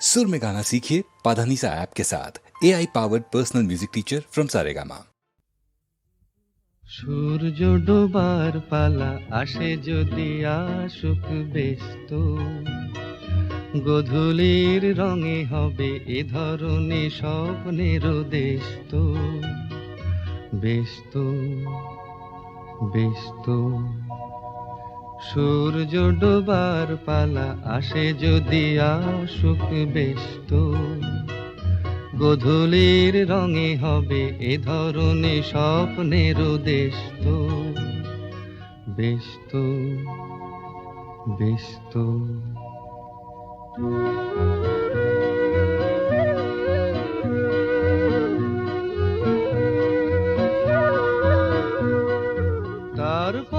सुर में गाना सीखिए पाधानीसा ऐप के साथ A I powered personal music teacher from Saregama সূর্য ডোবার পালা আসে যদি আসুক ব্যস্ত গধূলির রঙে হবে এ ধরনে স্বপ্নের দেশ তো ব্যস্ত ব্যস্ত সূর্য ডোবার পালা আসে যদি আসুক ব্যস্ত গধূলির রঙে হবে এ ধরনে স্বপ্নের দেশ তো। ব্যস্ত ব্যস্ত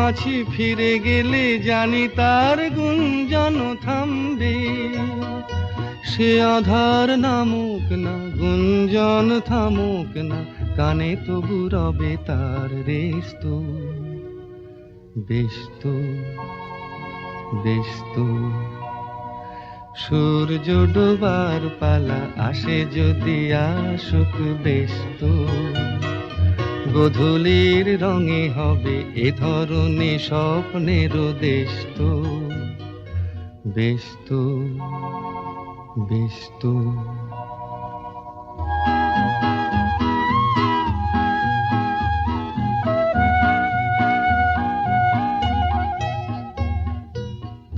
মৌমাছি ফিরে গেলে জানি তার গুঞ্জন থামবে। সে আধার নামুক না, গুঞ্জন থামুক না, কানে তবু রবে তার রেস্ত। ব্যস্ত ব্যস্ত। সূর্য ডোবার পালা আসে যদি আসুক ব্যস্ত। গধূলির রঙে হবে এ ধরনের স্বপ্নের দেশ তো ব্যস্ত ব্যস্ত।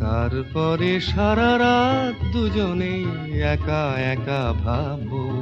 তারপরে সারা রাত দুজনে একা একা ভাবো।